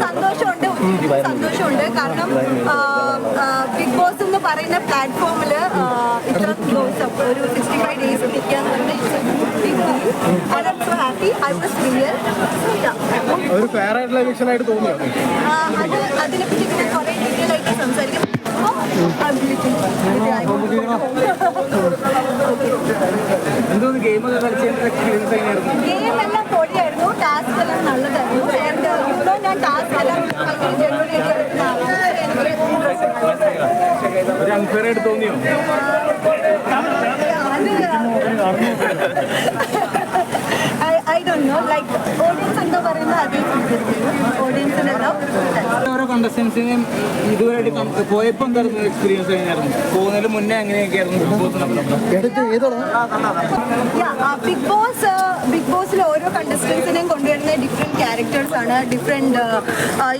സന്തോഷമുണ്ട് സന്തോഷമുണ്ട് കാരണം എന്ന് പറയുന്ന പ്ലാറ്റ്ഫോമിൽ ഇത്ര ദിവസം ഒരു സിക്സ്റ്റി ഫൈവ് ഡേയ്സ് ഒരു ഫെയർ ആയിട്ടുള്ള ഇലക്ഷൻ ആയിട്ട് തോന്നിയോ? അത് അതിനെപ്പറ്റി പിന്നെ കുറേ ഡീറ്റെയിൽ ആയിട്ട് സംസാരിക്കും എന്തോന്ന് ഗെയിമൊക്കെ കളിച്ചതിന്റെ എക്സ്പീരിയൻസ് എങ്ങനെയായിരുന്നു? ഗെയിം എല്ലാം പൊളിയായിരുന്നു. ടാസ്ക് എല്ലാം നല്ലതായിരുന്നു ആൻഡ് യുനോ ഞാൻ ടാസ്ക് എല്ലാം ഭയങ്കര ജനുവലി ആയിട്ട് എടുക്കുന്ന ആളാണ് ആയിട്ട് തോന്നിയോ? I don't know like audience എന്താ പറയുന്നത് അതേ ഓഡിയൻസിനെല്ലാം കണ്ടസ്റ്റൻസിനെയും ഇതുവരെയായിട്ട് കം- പോയപ്പോ എന്തായിരുന്നു എക്സ്പീരിയൻസ് എങ്ങനെയായിരുന്നു പോകുന്നതിന് മുന്നേ എങ്ങനെയൊക്കെയായിരുന്നു Bigg Boss Bigg Boss Bigg ബോസിൽ ഓരോ കണ്ടസ്റ്റൻസിനെയും കൊണ്ടുവരുന്ന ഡിഫറെന്റ് ക്യാരക്ടേഴ്സ് ആണ്. Different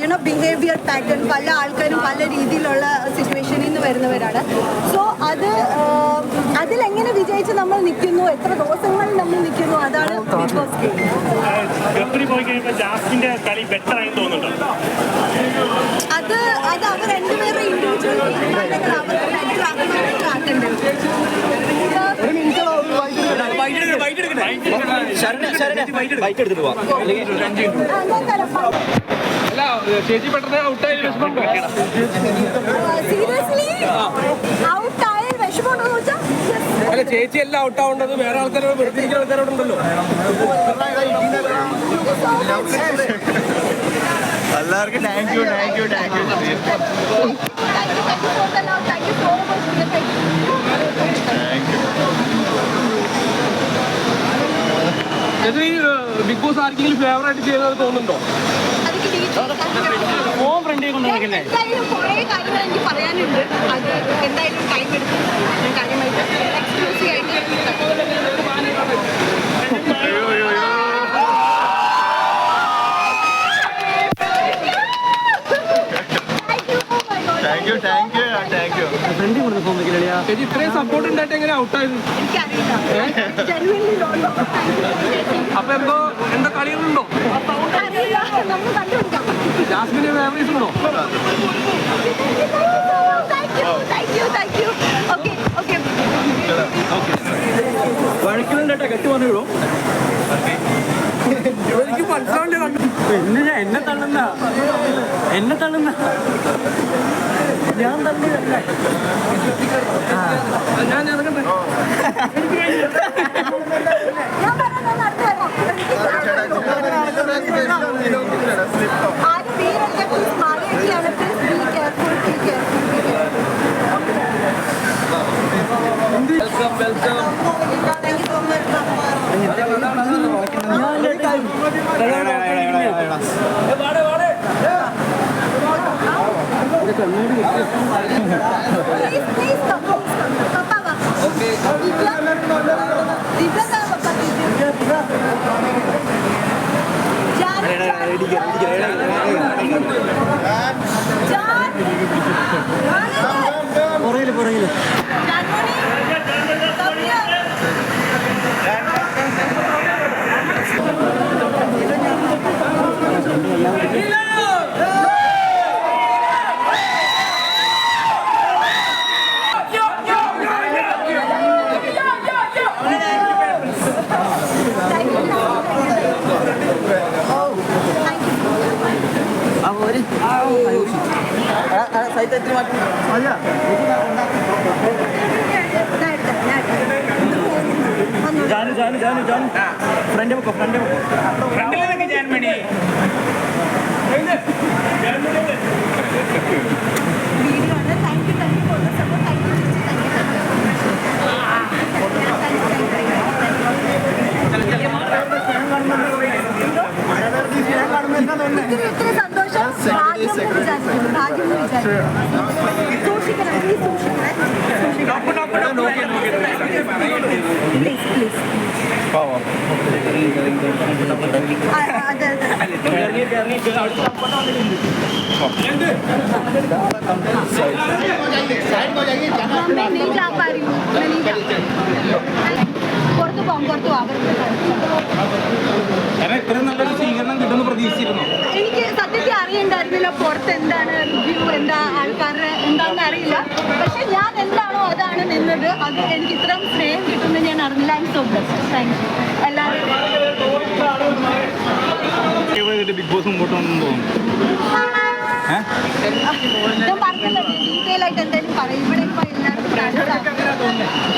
you know behaviour pattern പല ആൾക്കാരും പല രീതിയിലുള്ള സിറ്റുവേഷനിൽ നിന്ന് വരുന്നവരാണ്. സോ അത് അതിലെങ്ങനെ വിജയിച്ച് നമ്മൾ നിൽക്കുന്നു? എത്ര ദിവസങ്ങൾ നമ്മൾ നിൽക്കുന്നു? അതാണ് ബിഗ് ബോസ് ഗെയിം പോയി കഴിയുമ്പോൾ ജാസ്മിന്റെ കളി ബെറ്റർ ആയി തോന്നുന്നുണ്ടോ? അത് അത് അവർ രണ്ടുപേരുടെ ഇൻഡിവിജ്വൽ. അല്ല ചേച്ചി പെട്ടെന്ന് ഔട്ടായി സീരിയസ്ലി വിഷമമുണ്ടോ അല്ല ചേച്ചി എല്ലാം ഔട്ട് ആവേണ്ടത് വേറെ ആൾക്കാരോട് വെറുതെ ഇരിക്കുന്ന ആൾക്കാരോടുണ്ടല്ലോ. എല്ലാവർക്കും thank you thank you thank you Bigg Boss ആർക്കെങ്കിലും ഫേവറായിട്ട് ചെയ്യുന്നത് തോന്നുന്നുണ്ടോ? അതിക്ക് എന്തായാലും കുറേ കാര്യങ്ങൾ എനിക്ക് പറയാനുണ്ട്. അത് എന്തായാലും ടൈം എടുക്കും ഞാൻ കാര്യമായിട്ട് എക്സ്ക്ലൂസീവ് ആയിട്ട് thank you thank you thank you ചേച്ചി ഇത്രയും സപ്പോർട്ട് ഉണ്ടായിട്ട് എങ്ങനെ അപ്പൊ എന്തോ എന്തോ കളികളുണ്ടോ? ജാസ്മിന്റെ ഫേവറേറ്റ്സ് ഉണ്ടോ? വഴക്കിലുണ്ടേട്ടാ കെട്ടി വന്നിടോ എനിക്ക് മനസ്സിലാവേണ്ടി കണ്ടു എന്നെ എന്നെ തള്ളുന്ന എന്നെ തള്ളുന്ന. ഞാൻ വരണം ആരും വീരല്ല please മാറിയൊക്കെയാണ് please be careful be careful പോര് സൈറ്റ് എത്തി മാറ്റി? അല്ല. ജാനു ജാനു ജാനു ജാനു. ഫ്രണ്ട് വെക്കോ ഫ്രണ്ട് വെക്കോ? വീഡിയോ ആണ്. Thank you thank you please. Faham. Ah, ada ada. Biar ni biar ni dengar apa nak ni. Saya kau jangan jangan. Meninggal pari, meninggal. ഇത്രയും നല്ലൊരു സ്വീകരണം കിട്ടുമെന്ന് പ്രതീക്ഷിച്ചിരുന്നു? അറിയണ്ടായിരുന്നില്ല പുറത്ത് എന്താണ് റിവ്യൂ എന്താ ആൾക്കാരുടെ എന്താണെന്ന് അറിയില്ല. പക്ഷെ ഞാൻ എന്താണോ അതാണ് നിന്നത്. അത് എനിക്ക് ഇത്രയും സ്നേഹം കിട്ടുമെന്ന് ഞാൻ അറിഞ്ഞില്ല. I so best thank you എല്ലാവരും ബിഗ് ബോസ് മുമ്പോട്ട് കൊണ്ടു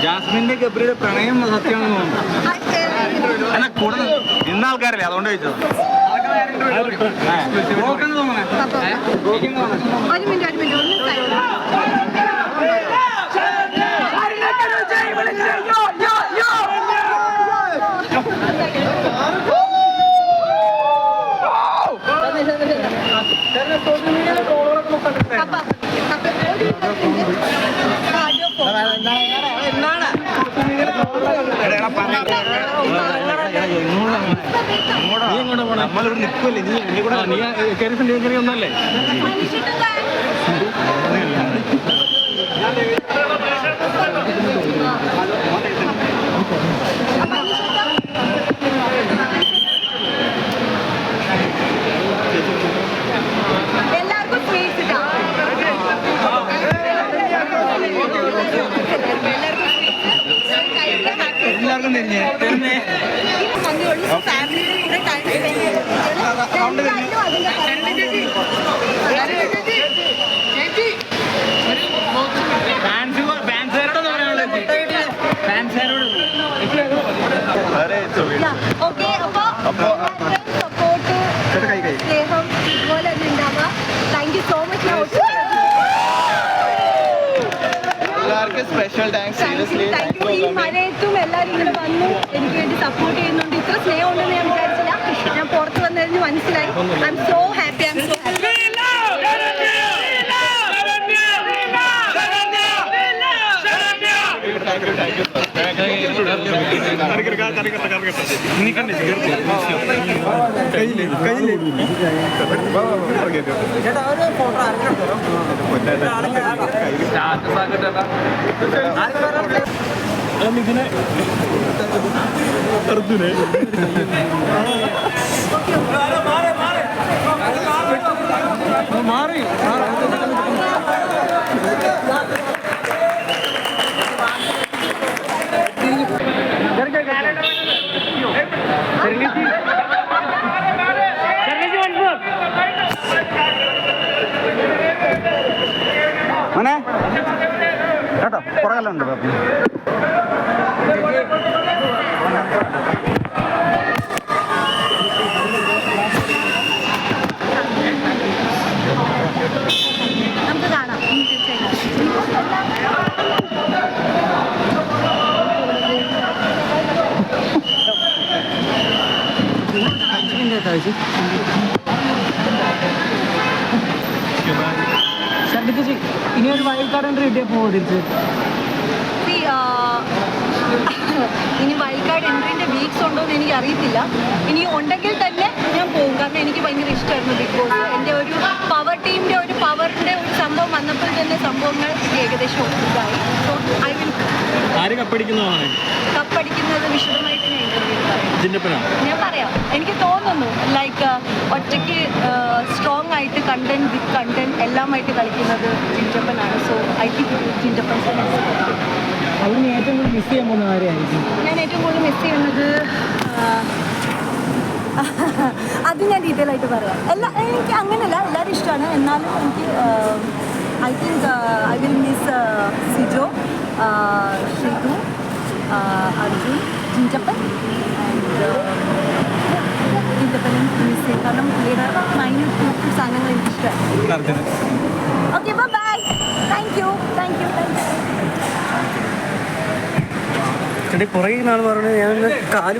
ജാസ്മിന്റെ ഗബ്രിയുടെ പ്രണയം സത്യമാണെന്ന് തോന്നുന്നു. എന്നാ കൂടെ നിന്ന ആൾക്കാരല്ലേ? അതുകൊണ്ട് ചോദിച്ചത്. ഒരു മിനിറ്റ് ഒരു മിനിറ്റ്. ഒന്ന് സൈഡ് അപ്പൊ, അപ്പൊ ഒരു മിനിറ്റ് ആദ്യം പോ. നമ്മളിവിടെ നിൽക്കുമല്ലേ നീ നീ കൂടെ നീ കയറി കയറി ഒന്നല്ലേ സ്നേഹം ഇതുപോലെ തന്നെ ഉണ്ടാവുക താങ്ക് യു സോ മച്ച് എല്ലാവർക്കും special thanks seriously thank you ഈ മഴയത്തും എല്ലാവരും ഇങ്ങനെ വന്നു. എനിക്ക് വേണ്ടി സപ്പോർട്ട് ചെയ്യുന്നുണ്ട്. ഇത്ര സ്നേഹം ഉണ്ടെന്ന് ഞാൻ വിചാരിച്ചില്ല. ഞാൻ പുറത്ത് വന്നതിന് മനസ്സിലായി. I'm so happy I'm so happy thank photo thank you status ആക്കട്ടെ മാറി മോനെ കേട്ടോ പുറകെല്ലാം ഉണ്ട് നമുക്ക് കാണാം ഇനി തീർച്ചയായിട്ടും ഇനി ഒരു വൈൽഡ് കാർഡ് എൻട്രി തിരിച്ച്? ഇനി വൈൽഡ് കാർഡ് എൻട്രീന്റെ വീക്സ് ഉണ്ടോ എന്ന് എനിക്ക് അറിയത്തില്ല. ഇനി ഉണ്ടെങ്കിൽ തന്നെ ഞാൻ പോകും. കാരണം എനിക്ക് ഭയങ്കര ഇഷ്ടമായിരുന്നു ബിഗ് ബോസ് എന്റെ ഒരു പവർ ടീമിന്റെ ഒരു പവറിന്റെ ഒരു സംഭവം വന്നപ്പോൾ തന്നെ സംഭവങ്ങൾ ഏകദേശം ഇതായി സോ ഐ വിൽ കപ്പടിക്കുന്നതാണ്? കപ്പടിക്കുന്നത് വിശദമായിട്ട് ഞാൻ പറയാം ഞാൻ പറയാം. എനിക്ക് തോന്നുന്നു ലൈക്ക് ഒറ്റയ്ക്ക് സ്ട്രോങ് ആയിട്ട് കണ്ടന്റ് വിത്ത് കണ്ടന്റ് എല്ലാമായിട്ട് കളിക്കുന്നത് ജിൻജപ്പനാണ് സോ ഐ തിങ്ക് ജിൻജപ്പൻ അവിടെ ഏറ്റവും കൂടുതൽ മിസ് ചെയ്യാൻ പോകുന്ന കാര്യമായിരിക്കും ഞാൻ ഏറ്റവും കൂടുതൽ മിസ് ചെയ്യുന്നത് ആ, അത് ഞാൻ ഡീറ്റെയിൽ ആയിട്ട് പറയാം. എല്ലാ എനിക്ക് അങ്ങനെയല്ല എല്ലാവരും ഇഷ്ടമാണ്. എന്നാലും എനിക്ക് I think I will miss Sijo Shiju Arjun Jinjappan and ജിഞ്ചപ്പനും miss ചെയ്യും കാരണം പുള്ളിയുടെ മൈന്യൂട്ട് സാധനങ്ങൾ എനിക്ക് ഇഷ്ടമാണ് okay bye thank you thank you thank you കുറേ നാൾ പറഞ്ഞു ഞാൻ കാൽ